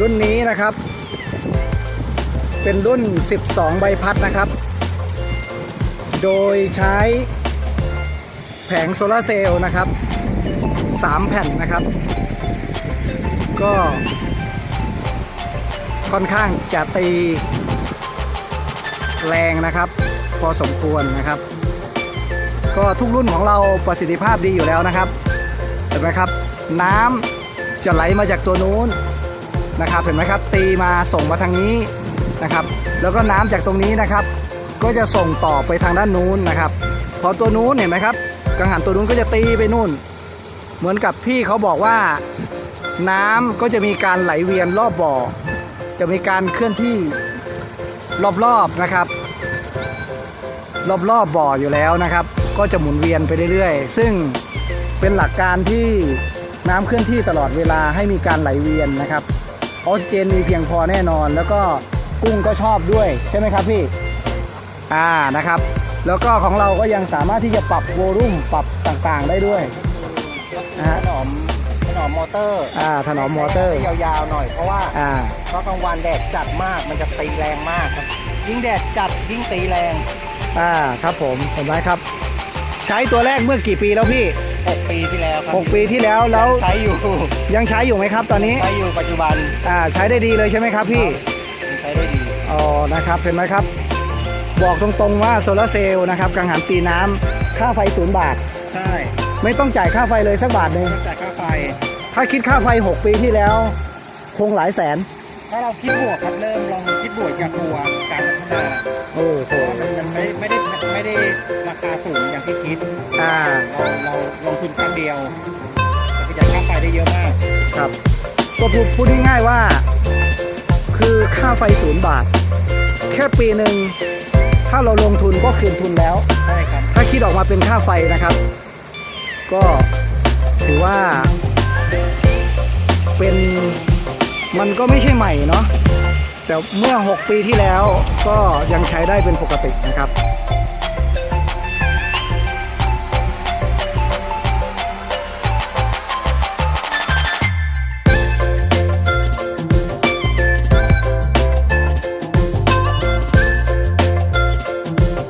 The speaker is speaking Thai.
รุ่นนี้นะครับ เป็นรุ่น 12 ใบพัดนะครับ โดยใช้แผงโซลาร์เซลล์นะครับ 3 แผ่นนะครับ ก็ค่อนข้างจะตีแรงนะครับ พอสมควรนะครับ ก็ทุกรุ่นของเราประสิทธิภาพดีอยู่แล้วนะครับเห็นไหมครับ น้ำจะไหลมาจากตัวนู้น นะครับเห็นไหมครับตีมาส่งมาทางนี้นะครับ แล้วก็น้ำจากตรงนี้นะครับ ก็จะส่งต่อไปทางด้านนู้นนะครับ พอตัวนู้นเห็นไหมครับ กังหันตัวนู้นก็จะตีไปนู่น เหมือนกับพี่เขาบอกว่า น้ำก็จะมีการไหลเวียนรอบบ่อ จะมีการเคลื่อนที่รอบๆนะครับ รอบๆบบ่ออยู่แล้วนะครับ ก็จะหมุนเวียนไปเรื่อยๆ ซึ่งเป็นหลักการที่น้ำเคลื่อนที่ตลอดเวลาให้มีการไหลเวียนนะครับ ออกซิเจนมีเพียงพอแน่นอน แล้วก็กุ้งก็ชอบด้วยใช่ไหมครับพี่อ่านะครับ แล้วก็ของเราก็ยังสามารถที่จะปรับโวลุ่มปรับต่างๆได้ด้วยถนอมถนอมมอเตอร์อ่าถนอมมอเตอร์ใช้ยาวๆหน่อยเพราะว่าอ่าเพราะกลางวันแดดจัดมากมันจะตีแรงมากครับยิ่งแดดจัดยิ่งตีแรงอ่าครับผมเห็นไหมครับ ใช้ตัวแรกเมื่อกี่ปีแล้วพี่ 6 ปีที่แล้วครับ6 ปีที่แล้วแล้วใช้อยู่ยังใช้อยู่ไหมครับ ตอนนี้ใช้อยู่ปัจจุบันอ่าใช้ได้ดีเลยใช่ไหมครับพี่ยังใช้ได้ดีอ๋อนะครับเห็นไหมครับ บอกตรงๆว่าโซลาร์เซลล์นะครับกังหันตีน้ำค่าไฟศูนย์บาทใช่ไม่ต้องจ่ายค่าไฟเลยสักบาทหนึ่งจ่ายค่าไฟ ถ้าคิดค่าไฟ 6 ปีที่แล้ว คงหลายแสน ถ้าเราคิดบวกครับเริ่มลองคิดบวกอย่ากลัวการพัฒนาโอ้โหเพราะว่ามันมันไม่ไม่ได้ไม่ ได้ราคาสูงอย่างที่คิดอ่า เราเราลงทุนครั้งเดียวแต่ประหยัดค่าไฟได้เยอะมาก ครับ ก็พูดพูดง่ายๆว่า คือค่าไฟศูนย์บาท แค่ปีหนึ่ง ถ้าเราลงทุนก็คืนทุนแล้ว ใช่ครับ ถ้าคิดออกมาเป็นค่าไฟนะครับ ก็ถือว่า เป็นมันก็ไม่ใช่ใหม่เนาะแต่เมื่อ 6 ปีที่แล้วก็ยังใช้ได้เป็นปกตินะครับ